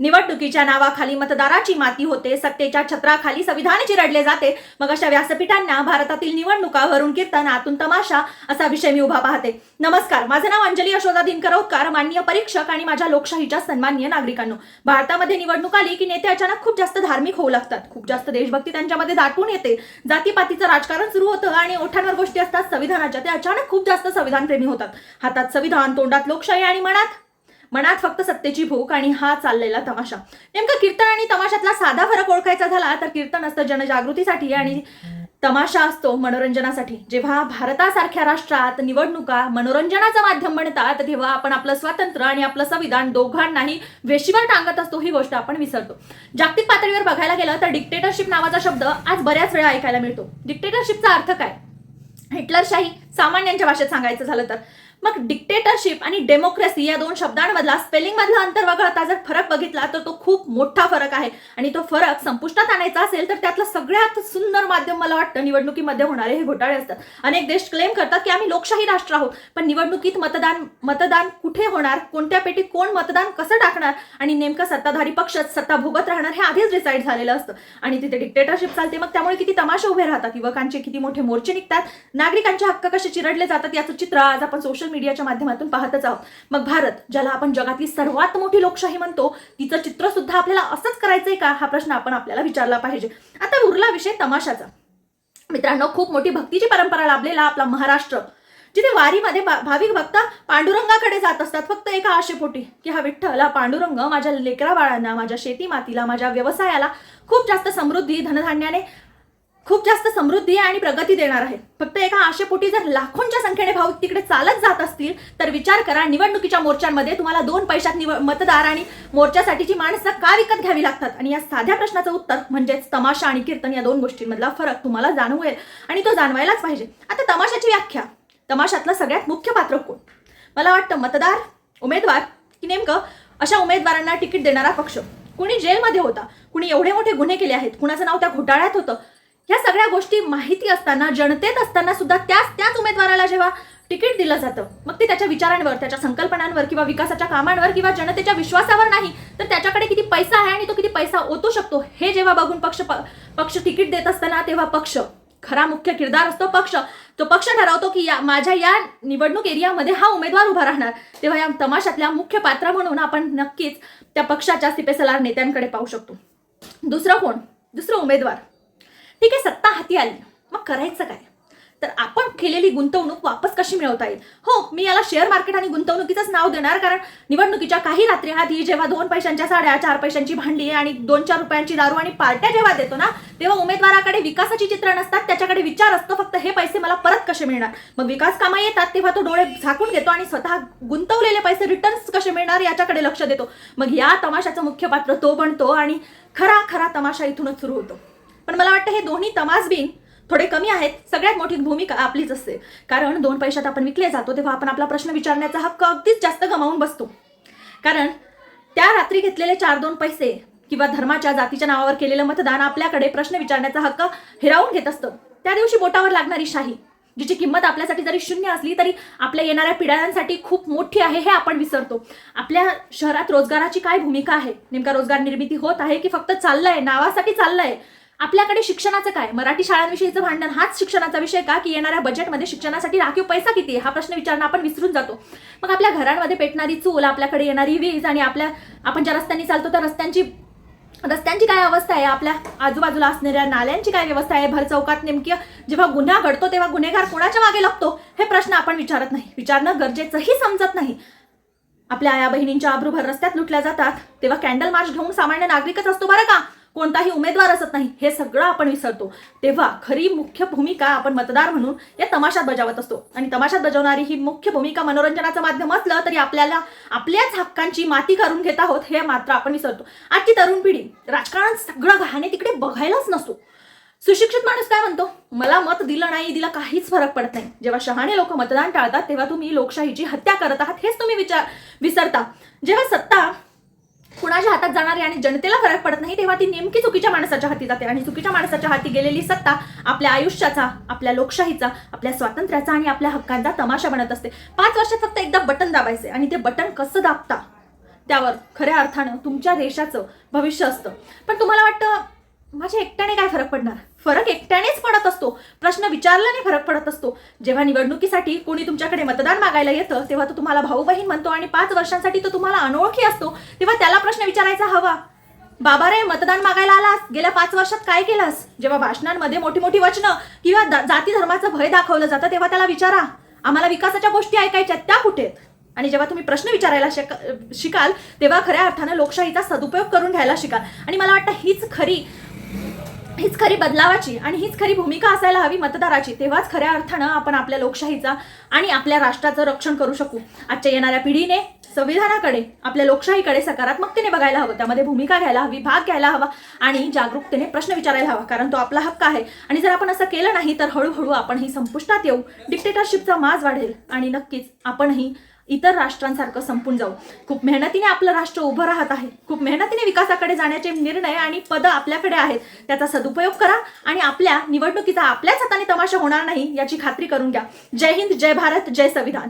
निवडणुकीच्या नावाखाली मतदाराची माती होते सत्तेच्या छत्राखाली संविधान चिरडले जाते. मग अशा व्यासपीठांना भारतातील निवडणुका वरून कीर्तन आतून तमाशा असा विषय मी उभा पाहते. नमस्कार माझं नाव अंजली यशोदा दिनकरौतकार माननीय परीक्षक आणि माझ्या लोकशाहीच्या सन्मान्य नागरिकांनो. भारतामध्ये निवडणूक आली की नेते अचानक खूप जास्त धार्मिक होऊ लागतात. खूप जास्त देशभक्ती त्यांच्यामध्ये दाटून येते. जातीपातीचं राजकारण सुरू होतं आणि ओठांवर गोष्टी असतात संविधानाच्या. ते अचानक खूप जास्त संविधानप्रेमी होतात. हातात संविधान तोंडात लोकशाही आणि मनात मनात फक्त सत्तेची भूक आणि हा चाललेला तमाशा. नेमकं कीर्तन आणि तमाशातला साधा फरक ओळखायचा झाला तर कीर्तन असतं जनजागृतीसाठी आणि तमाशा असतो मनोरंजनासाठी. जेव्हा भारतासारख्या राष्ट्रात निवडणुका मनोरंजनाचं माध्यम बनतात तेव्हा आपण आपलं स्वातंत्र्य आणि आपलं संविधान दोघांनाही वेशीवर टांगत असतो ही गोष्ट आपण विसरतो. जागतिक पातळीवर बघायला गेलं तर डिक्टेटरशिप नावाचा शब्द आज बऱ्याच वेळा ऐकायला मिळतो. डिक्टेटरशिपचा अर्थ काय? हिटलरशाही सामान्यांच्या भाषेत सांगायचं झालं तर. मग डिक्टेटरशिप आणि डेमोक्रेसी या दोन शब्दांमधला स्पेलिंग मधला अंतर वगळता जर फरक बघितला तर तो खूप मोठा फरक आहे. आणि तो फरक संपुष्टात आणायचा असेल तर त्यातलं सगळ्यात सुंदर माध्यम मला वाटतं निवडणुकीमध्ये होणारे हे घोटाळे असतात. अनेक देश क्लेम करतात की आम्ही लोकशाही राष्ट्र आहोत पण निवडणुकीत मतदान मतदान कुठे होणार? कोणत्या पेटीत कोण मतदान कसं टाकणार? आणि नेमकं सत्ताधारी पक्षच सत्ता भोगत राहणार हे आधीच डिसाईड झालेलं असतं. आणि तिथे डिक्टेटरशिप चालते मग त्यामुळे किती तमाशे उभे राहतात. युवकांचे किती मोठे मोर्चे निघतात. नागरिकांचे हक्क कसे चिरडले जातात याचं चित्र आज आपण सोशल मीडियाच्या माध्यमातून पाहतच आहोत. मग भारत ज्याला आपण जगातली सर्वात मोठी लोकशाही म्हणतो तिचं चित्र सुद्धा आपल्याला असंच करायचंय का? हा प्रश्न आपण आपल्याला विचारला पाहिजे. आता उरला विषय तमाशाचा. मित्रांनो खूप मोठी भक्तीची परंपरा लाभलेला आपला महाराष्ट्र जिथे वारीमध्ये भाविक भक्त पांडुरंगाकडे जात असतात. फक्त एका आशेपोटी की हा विठ्ठल हा पांडुरंग माझ्या लेकरा बाळांना माझ्या शेती मातीला माझ्या व्यवसायाला खूप जास्त समृद्धी धनधान्याने खूप जास्त समृद्धी आणि प्रगती देणार आहे फक्त एका आशेपोटी जर लाखोंच्या संख्येने भाविक तिकडे चालत जात असतील तर विचार करा निवडणुकीच्या मोर्चांमध्ये तुम्हाला दोन पैशात निव मतदार आणि मोर्चासाठीची माणसं का विकत घ्यावी लागतात? आणि या साध्या प्रश्नाचं उत्तर म्हणजेच तमाशा आणि कीर्तन या दोन गोष्टींमधला फरक तुम्हाला जाणवेल आणि तो जाणवायलाच पाहिजे. आता तमाशाची व्याख्या. तमाशातलं सगळ्यात मुख्य पात्र कोण? मला वाटतं मतदार उमेदवार की नेमकं अशा उमेदवारांना तिकीट देणारा पक्ष? कुणी जेलमध्ये होता कुणी एवढे मोठे गुन्हे केले आहेत कुणाचं नाव त्या घोटाळ्यात होतं ह्या सगळ्या गोष्टी माहिती असताना जनतेत असताना सुद्धा त्याच त्याच उमेदवाराला जेव्हा तिकीट दिलं जातं मग ते त्याच्या विचारांवर त्याच्या संकल्पनांवर किंवा विकासाच्या कामांवर किंवा जनतेच्या विश्वासावर नाही तर त्याच्याकडे किती पैसा आहे आणि तो किती पैसा ओतू शकतो हे जेव्हा बघून पक्ष पक्ष तिकीट देत असताना तेव्हा पक्ष खरा मुख्य किरदार असतो पक्ष तो पक्ष ठरवतो की या माझ्या या निवडणूक एरियामध्ये हा उमेदवार उभा राहणार. तेव्हा या तमाशातल्या मुख्य पात्र म्हणून आपण नक्कीच त्या पक्षाच्या सिपेसलार नेत्यांकडे पाहू शकतो. दुसरं कोण? दुसरं उमेदवार. ठीक आहे सत्ता हाती आली. मग करायचं काय? तर आपण केलेली गुंतवणूक वापस कशी मिळवता येईल? हो मी याला शेअर मार्केट आणि गुंतवणुकीचंच नाव देणार कारण निवडणुकीच्या काही रात्री आधी जेव्हा दोन पैशांच्या साड्या चार पैशांची भांडी आणि दोन चार रुपयांची दारू आणि पार्ट्या जेव्हा देतो ना तेव्हा उमेदवाराकडे विकासाची चित्र नसतात त्याच्याकडे विचार असतो फक्त हे पैसे मला परत कसे मिळणार? मग विकास कामं येतात तेव्हा तो डोळे झाकून घेतो आणि स्वतः गुंतवलेले पैसे रिटर्न्स कसे मिळणार याच्याकडे लक्ष देतो. मग या तमाशाचं मुख्य पात्र तो बनतो आणि खरा खरा तमाशा इथूनच सुरू होतो. पण मला वाटतं हे दोन्ही तमासबीन थोडे कमी आहेत. सगळ्यात मोठी भूमिका आपलीच असते. कारण दोन पैशात आपण विकले जातो तेव्हा आपण आपला प्रश्न विचारण्याचा हक्क अगदीच जास्त गमावून बसतो. कारण त्या रात्री घेतलेले चार दोन पैसे किंवा धर्माच्या जातीच्या नावावर केलेलं मतदान आपल्याकडे प्रश्न विचारण्याचा हक्क हिरावून घेत असतं. त्या दिवशी बोटावर लागणारी शाही जिची किंमत आपल्यासाठी जरी शून्य असली तरी आपल्या येणाऱ्या पिढ्यांसाठी खूप मोठी आहे हे आपण विसरतो. आपल्या शहरात रोजगाराची काय भूमिका आहे? नेमका रोजगार निर्मिती होत आहे की फक्त चाललंय? नावासाठी चाललंय? आपल्याकडे शिक्षणाचं काय? मराठी शाळांविषयीचं भांडण हाच शिक्षणाचा विषय का? की येणाऱ्या बजेटमध्ये शिक्षणासाठी राखीव पैसा किती आहे? हा प्रश्न विचारणं आपण विसरून जातो. मग आपल्या घरांमध्ये पेटणारी चूल आपल्याकडे येणारी वीज आणि आपल्या आपण ज्या रस्त्यांनी चालतो त्या रस्त्यांची रस्त्यांची काय अवस्था आहे? आपल्या आजूबाजूला असणाऱ्या नाल्यांची काय व्यवस्था आहे? भर चौकात नेमकी जेव्हा गुन्हा घडतो तेव्हा गुन्हेगार कोणाच्या मागे लागतो? हे प्रश्न आपण विचारत नाही. विचारणं गरजेचंही समजत नाही. आपल्या आया बहिणींच्या आब्रूभर रस्त्यात लुटल्या जातात. तेव्हा कॅन्डल मार्च घेऊन सामान्य नागरिकच असतो बरं का? कोणताही उमेदवार असत नाही हे सगळं आपण विसरतो. तेव्हा खरी मुख्य भूमिका आपण मतदार म्हणून या तमाशात बजावत असतो. आणि तमाशात बजावणारी ही मुख्य भूमिका मनोरंजनाचं माध्यम असलं तरी आपल्याला आपल्याच हक्कांची माती करून घेत आहोत हे मात्र आपण विसरतो. आजची तरुण पिढी राजकारण सगळं घाणे तिकडे बघायलाच नसतो. सुशिक्षित माणूस काय म्हणतो? मला मत दिलं नाही दिला काहीच फरक पडत नाही. जेव्हा शहाणे लोक मतदान टाळतात तेव्हा तुम्ही लोकशाहीची हत्या करत आहात हेच तुम्ही विचार विसरता. जेव्हा सत्ता कुणाच्या हातात जाणारी आणि जनतेला फरक पडत नाही तेव्हा ती नेमकी चुकीच्या माणसाच्या हाती जाते. आणि चुकीच्या माणसाच्या हाती गेलेली सत्ता आपल्या आयुष्याचा आपल्या लोकशाहीचा आपल्या स्वातंत्र्याचा आणि आपल्या हक्कांचा तमाशा बनत असते. पाच वर्षात फक्त एकदा बटन दाबायचे आणि ते बटन कसं दाबता? त्यावर खऱ्या अर्थानं तुमच्या देशाचं भविष्य असतं. पण तुम्हाला वाटतं माझ्या एकट्याने काय फरक पडणार? फरक एकट्यानेच पडत असतो. प्रश्न विचारल्याने फरक पडत असतो. जेव्हा निवडणुकीसाठी कोणी तुमच्याकडे मतदान मागायला येतं तेव्हा तो तुम्हाला भाऊ बहीण म्हणतो आणि पाच वर्षांसाठी तो तुम्हाला अनोळखी असतो. तेव्हा त्याला प्रश्न विचारायचा हवा. बाबा रे मतदान मागायला आलास? गेल्या पाच वर्षात काय केलास? जेव्हा भाषणांमध्ये मोठी मोठी वचनं किंवा जाती धर्माचं भय दाखवलं जातं तेव्हा त्याला विचारा. आम्हाला विकासाच्या गोष्टी ऐकायच्या त्या कुठे आहेत? आणि जेव्हा तुम्ही प्रश्न विचारायला शिक शिकाल तेव्हा खऱ्या अर्थानं लोकशाहीचा सदुपयोग करून घ्यायला शिकाल. आणि मला वाटतं हीच खरी हीच खरी बदलावाची आणि हीच खरी भूमिका असायला हवी मतदाराची. तेव्हाच खऱ्या अर्थानं आपण आपल्या लोकशाहीचा आणि आपल्या राष्ट्राचं रक्षण करू शकू. आजच्या येणाऱ्या पिढीने संविधानाकडे आपल्या लोकशाहीकडे सकारात्मकतेने बघायला हवं. त्यामध्ये भूमिका घ्यायला हवी भाग घ्यायला हवा आणि जागरूकतेने प्रश्न विचारायला हवा कारण तो आपला हक्क आहे. आणि जर आपण असं केलं नाही तर हळूहळू आपण ही संपुष्टात येऊ. डिक्टेटरशिपचा माज वाढेल आणि नक्कीच आपणही इतर राष्ट्रांसारखं संपून जाऊ. खूप मेहनतीने आपलं राष्ट्र उभं राहत आहे. खूप मेहनतीने विकासाकडे जाण्याचे निर्णय आणि पदं आपल्याकडे आहेत. त्याचा सदुपयोग करा आणि आपल्या निवडणुकीचा आपल्याच हाताने तमाशा होणार नाही याची खात्री करून घ्या. जय हिंद जय भारत जय संविधान.